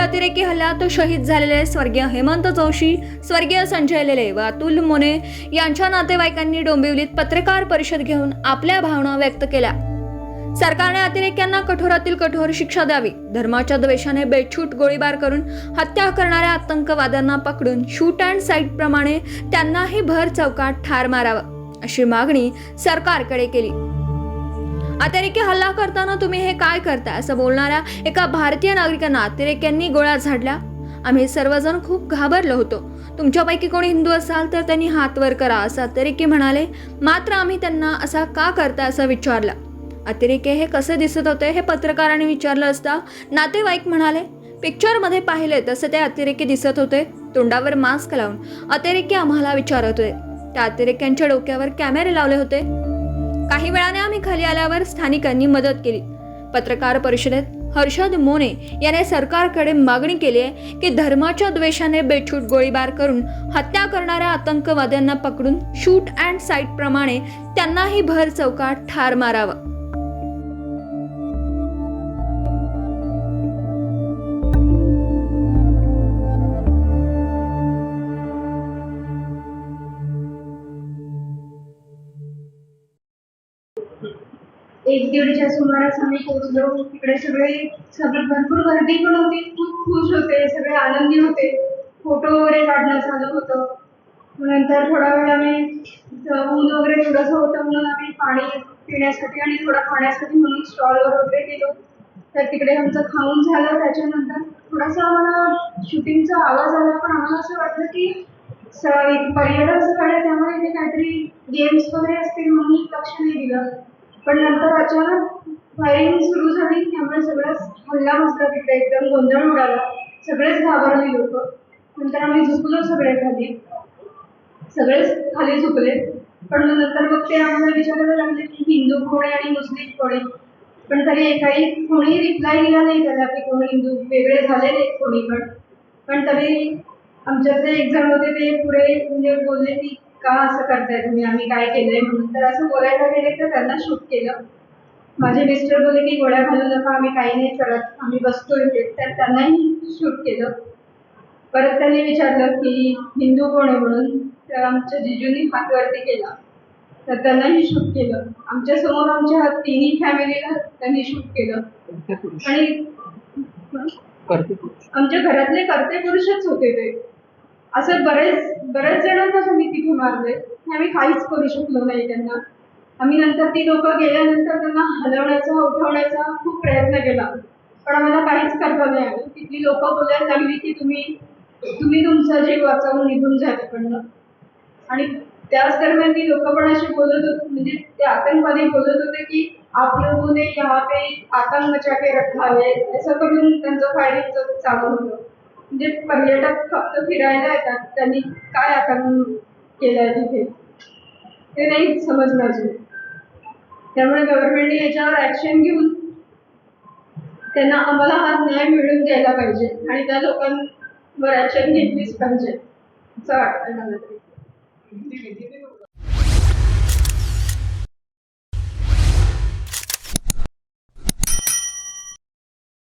अतिरेकी हल्ल्यात शहीद झालेले स्वर्गीय हेमंत जोशी स्वर्गीय संजय लेले व अतुल मोने यांच्या नातेवाईकांनी डोंबिवलीत पत्रकार परिषद घेऊन आपल्या भावना व्यक्त केल्या. सरकारने अतिरेक्यांना कठोरातील कठोर शिक्षा द्यावी धर्माच्या द्वेषाने बेछूट गोळीबार करून हत्या करणाऱ्या आतंकवाद्यांना पकडून शूट अँड साईट प्रमाणे त्यांनाही भर चौकात ठार मारावं अशी मागणी सरकारकडे केली. अतिरेकी हल्ला करताना तुम्ही हे काय करताय? असं बोलणाऱ्या एका भारतीय नागरिकांना अतिरेक्यांनी गोळ्या झाडल्या. आम्ही सर्वजण खूप घाबरलो होतो. तुमच्यापैकी कोणी हिंदू असाल तर त्यांनी हात वर करा असं अतिरेकी म्हणाले. मात्र आम्ही त्यांना असा का करताय असं विचारलं. अतिरेके हे कसे दिसत होते हे पत्रकारांनी विचारलं असता नातेवाईक म्हणाले पिक्चरमध्ये पाहिले तसे ते अतिरेकी दिसत होते. तोंडावर मास्क लावून अतिरेकी आम्हाला विचारत होते त्या अतिरेक्यांच्या डोक्यावर कॅमेरे लावले होते. काही वेळाने आम्ही खाली आल्यावर स्थानिकांनी मदत केली. पत्रकार परिषदेत हर्षद मोने याने सरकारकडे मागणी केली आहे की धर्माच्या द्वेषाने बेछूट गोळीबार करून हत्या करणाऱ्या आतंकवाद्यांना पकडून शूट अँड साईट प्रमाणे त्यांनाही भर चौकात ठार मारावं. एक दीडच्या सुमारास आम्ही पोहोचलो. तिकडे सगळे सगळे भरपूर गर्दी पण होती. खूप खुश होते. सगळे आनंदी होते. फोटो वगैरे काढणं चालू होतं. नंतर थोडा वेळ आम्ही ऊन वगैरे थोडंसं होतं म्हणून आम्ही पाणी पिण्यासाठी आणि थोडं खाण्यासाठी म्हणून स्टॉलवर वगैरे गेलो. तर तिकडे आमचं खाऊन झालं. त्याच्यानंतर थोडासा आम्हाला शूटिंगचा आवाज आला. पण आम्हाला असं वाटलं की स पर्यटन स्थळ आहे. त्यामुळे इथे काहीतरी गेम्स वगैरे असतील म्हणून लक्ष नाही दिलं. पण नंतर अचानक फायरिंग सुरू झाली त्यामुळे सगळंच हल्ला मसला तिकडे एकदम गोंधळ उडाला. सगळेच घाबरले लोक. नंतर आम्ही झुकलो सगळे खाली. सगळेच खाली झुकले पण नंतर मग ते आम्हाला विचारायला लागले की हिंदू कोणी आणि मुस्लिम कोणी पण तरी काही कोणी रिप्लाय दिला नाही त्याला की कोणी हिंदू वेगळे झाले नाहीत कोणी पण. पण तरी आमच्यातले एक जण होते ते पुढे म्हणजे बोलले की का असं करताय तुम्ही? आम्ही काय केलंय म्हणून? तर असं बोलायला गेले तर त्यांना शूट केलं. माझे मिस्टर बोलले की गोळ्या घालू नका आम्ही काही नाही करत. आम्ही बसतोय इथे. तर त्यांनाही शूट केलं. परत त्यांनी विचारलं की हिंदू कोण आहे म्हणून? तर आमच्या जिजूंनी हात वरती केला. तर त्यांनाही शूट केलं. आमच्यासमोर आमच्या तिन्ही फॅमिलीला त्यांनी शूट केलं. आणि आमच्या घरातले कर्ते पुरुषच होते ते. असं बरेच बरेच जणांना त्यांनी तिथे मारले आम्ही काहीच करू शकलो नाही त्यांना. आम्ही नंतर ती लोक गेल्यानंतर त्यांना हलवण्याचा उठवण्याचा खूप प्रयत्न केला. पण आम्हाला काहीच करता नाही आलं. तिथली लोक बोलायला लागली की तुम्ही तुम्ही तुमचा जीव वाचवून निघून जा तिकडनं. आणि त्याच दरम्यान ती लोक पण अशी बोलत होते म्हणजे ते आतंकवादी बोलत होते की आप लोगों ने यहाँ पे आतंक मचा के रखा है असं करून त्यांचं फायरिंग चालू होतं. म्हणजे पर्यटक फक्त फिरायला येतात. त्यांनी काय आतंक केलंय तिथे? ते नाही समजलं अजून. त्यामुळे गव्हर्नमेंटने याच्यावर ऍक्शन घेऊन त्यांना आम्हाला हा न्याय मिळून द्यायला पाहिजे आणि त्या लोकांवर ऍक्शन घेतलीच पाहिजे असं वाटतं मला तरी.